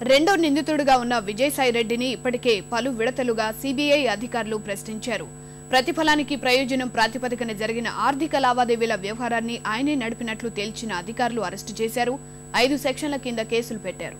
రెండో నిందితుడిగా ఉన్న విజయసాయిరెడ్డిని ఇప్పటికే పలు విడతలుగా సీబీఐ అధికారులు ప్రశ్నించారు. ప్రతిఫలానికి ప్రయోజనం ప్రాతిపదికన జరిగిన ఆర్థిక లావాదేవీల వ్యవహారాన్ని ఆయనే నడిపినట్లు తేల్చిన అధికారులు అరెస్టు చేశారు. ఐదు సెక్షన్ల కింద కేసులు పెట్టారు.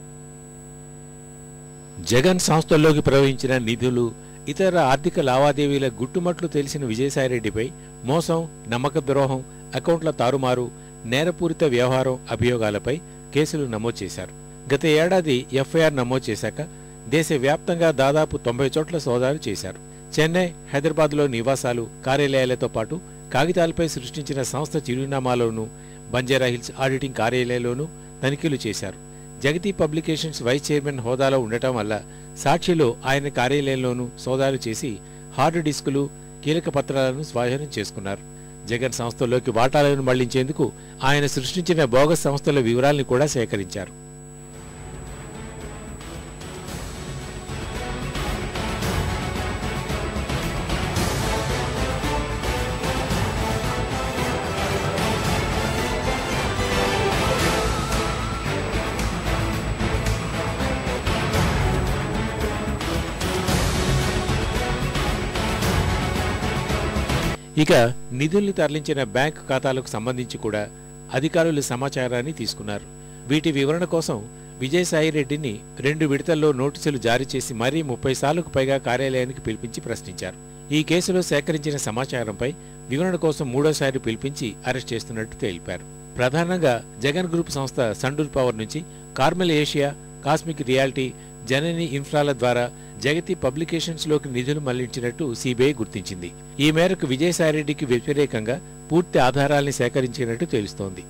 జగన్ సంస్థల్లోకి ప్రవహించిన నిధులు ఇతర ఆర్థిక లావాదేవీల గుట్టుమట్లు తెలిసిన విజయసాయిరెడ్డిపై మోసం నమ్మక ద్రోహం అకౌంట్ల తారుమారు నేరపూరిత వ్యవహారం అభియోగాలపై కేసులు నమోదు చేశారు. గత ఏడాది ఎఫ్ఐఆర్ నమోదు చేశాక దేశవ్యాప్తంగా దాదాపు తొంభై చోట్ల సోదాలు చేశారు. చెన్నై హైదరాబాద్లో నివాసాలు కార్యాలయాలతో పాటు కాగితాలపై సృష్టించిన సంస్థ చిరునామాలోనూ బంజారాహిల్స్ ఆడిటింగ్ కార్యాలయంలోనూ తనిఖీలు చేశారు. జగతి పబ్లికేషన్స్ వైస్ చైర్మన్ హోదాలో ఉండటం వల్ల సాక్షిలో ఆయన కార్యాలయంలోనూ సోదాలు చేసి హార్డ్ డిస్కులు కీలక పత్రాలను స్వాధీనం చేసుకున్నారు. జగన్ సంస్థల్లోకి వాటాలను మళ్ళించేందుకు ఆయన సృష్టించిన బోగస్ సంస్థల వివరాల్ని కూడా సేకరించారు. ఇక నిధుల్ని తరలించిన బ్యాంకు ఖాతాలకు సంబంధించి కూడా అధికారులు సమాచారాన్ని తీసుకున్నారు. వీటి వివరణ కోసం విజయసాయిరెడ్డిని రెండు విడతల్లో నోటీసులు జారీ చేసి మరీ ముప్పై సార్లకు పైగా కార్యాలయానికి పిలిపించి ప్రశ్నించారు. ఈ కేసులో సేకరించిన సమాచారంపై వివరణ కోసం మూడోసారి పిలిపించి అరెస్ట్ చేస్తున్నట్టు తెలిపారు. ప్రధానంగా జగన్ గ్రూప్ సంస్థ సండూర్ పవర్ నుంచి Carmel Asia cosmic reality Janani ఇన్ఫ్రాల ద్వారా జగతి పబ్లికేషన్స్లోకి నిధులు మళ్ళించినట్టు సిబిఐ గుర్తించింది. ఈ మేరకు విజయసాయిరెడ్డికి వ్యతిరేకంగా పూర్తి ఆధారాల్ని సేకరించినట్టు తెలుస్తోంది.